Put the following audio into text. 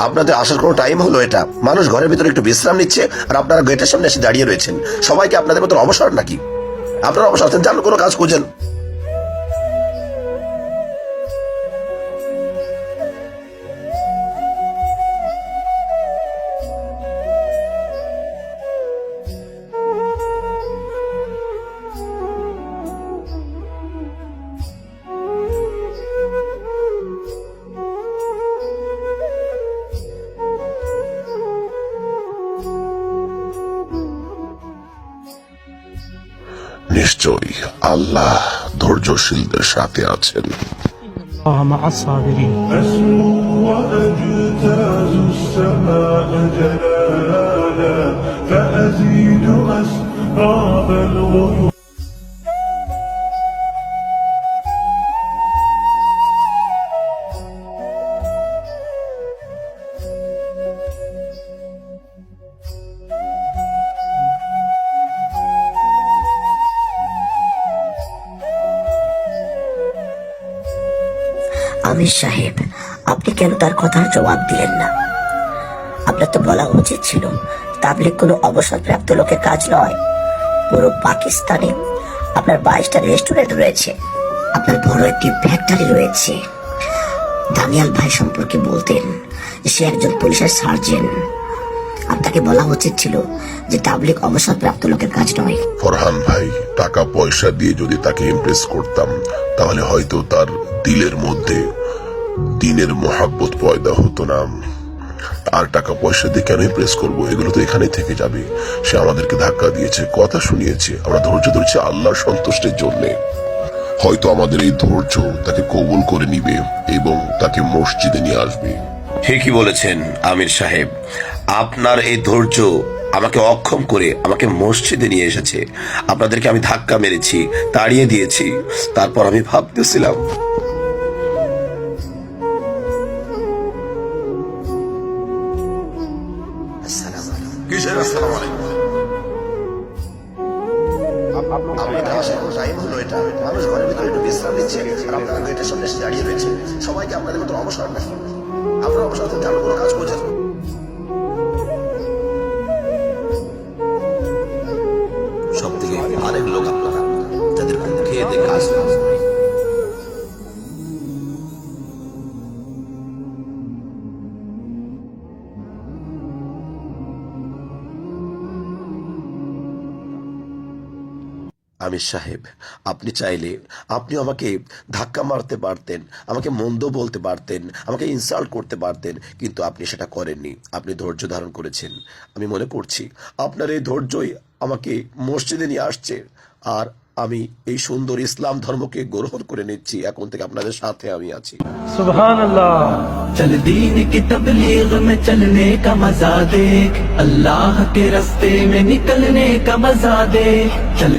আপনাদের আসার কোনো টাইম হলো এটা। মানুষ ঘরের ভিতরে একটু বিশ্রাম নিচ্ছে আর আপনারা গেটের সামনে এসে দাঁড়িয়ে রয়েছেন। সবাইকে আপনাদের মতো অবসর নাকি? আপনারা অবসর আছেন, যান, কোনো কাজ খুঁজেন। নিশ্চয়ই আল্লাহ ধৈর্যশীলদের সাথে আছেন الله مع الصابرين أسمو وأجتاز السماء جلالا فأزيد أسراب الغيوم আমির সাহেব, আপনি কেন তার কথার জবাব দিলেন না? আপনার তো বলা উচিত ছিল, তাবলিগ কোনো অবসরপ্রাপ্ত লোকের কাজ নয়। পুরো পাকিস্তানে আপনার বাইশটা রেস্টুরেন্ট রয়েছে, আপনার বড় একটি ফ্যাক্টরি রয়েছে। দানিয়াল ভাই সম্পর্কে বলতেন সে একজন পুলিশের সার্জেন্ট। আপনাকে বলা উচিত ছিল যে তাবলিগ অবসরপ্রাপ্ত লোকের কাজ নয়। ফরহান ভাই, টাকা, পয়সা দিয়ে যদি তাকে ইমপ্রেস করতাম, তাহলে হয়তো তার দিলের মধ্যে দিনের মহাব্বত পয়দা হতো না। আর টাকা, পয়সা দিয়ে কেন ইমপ্রেস করব? এগুলো তো এখানেই থেকে যাবে। সে আমাদেরকে ধাক্কা দিয়েছে, কথা শুনিয়েছে। আমরা ধৈর্য ধরছি আল্লাহর সন্তুষ্টের জন্যে। হয়তো আমাদের এই ধৈর্য তাকে কবুল করে নিবে এবং তাকে মসজিদে নিয়ে আসবে। ঠিকই বলেছেন আমির সাহেব। আপনার এই ধৈর্য আমাকে অক্ষম করে আমাকে মসজিদে নিয়ে এসেছে। আপনাদেরকে আমি ধাক্কা মেরেছি তাড়িয়ে দিয়েছি। তারপর আমি ভাবতেছিলাম কিসের আসসালামু আলাইকুম? আপনাদের আসার কোনো টাইম হলো এটা। মানুষ ঘরের ভিতরে একটু বিশ্রাম নিচ্ছে আর আপনারা গেটের সামনে এসে দাঁড়িয়ে রয়েছে। সবাইকে আপনাদের মতো অবসর আমরা অবসর থেকে কোনো কাজ করছেন সব থেকে আরেক লোক আপনারা যাদের মুখে এতে কাজ আমির সাহেব আপনি চাইলে আপনি আমাকে ধাক্কা মারতে পারতেন আমাকে মন্দ বলতে পারতেন আমাকে ইনসাল্ট করতে পারতেন কিন্তু আপনি সেটা করেননি। আপনি ধৈর্য ধারণ করেছেন। আমি মনে করছি আপনার এই ধৈর্যই আমাকে মসজিদে নিয়ে আসছে। আর আমি এই সুন্দর ইসলাম ধর্মকে গ্রহণ করে নিচ্ছি। এখন থেকে আপনাদের সাথে আমি আছি।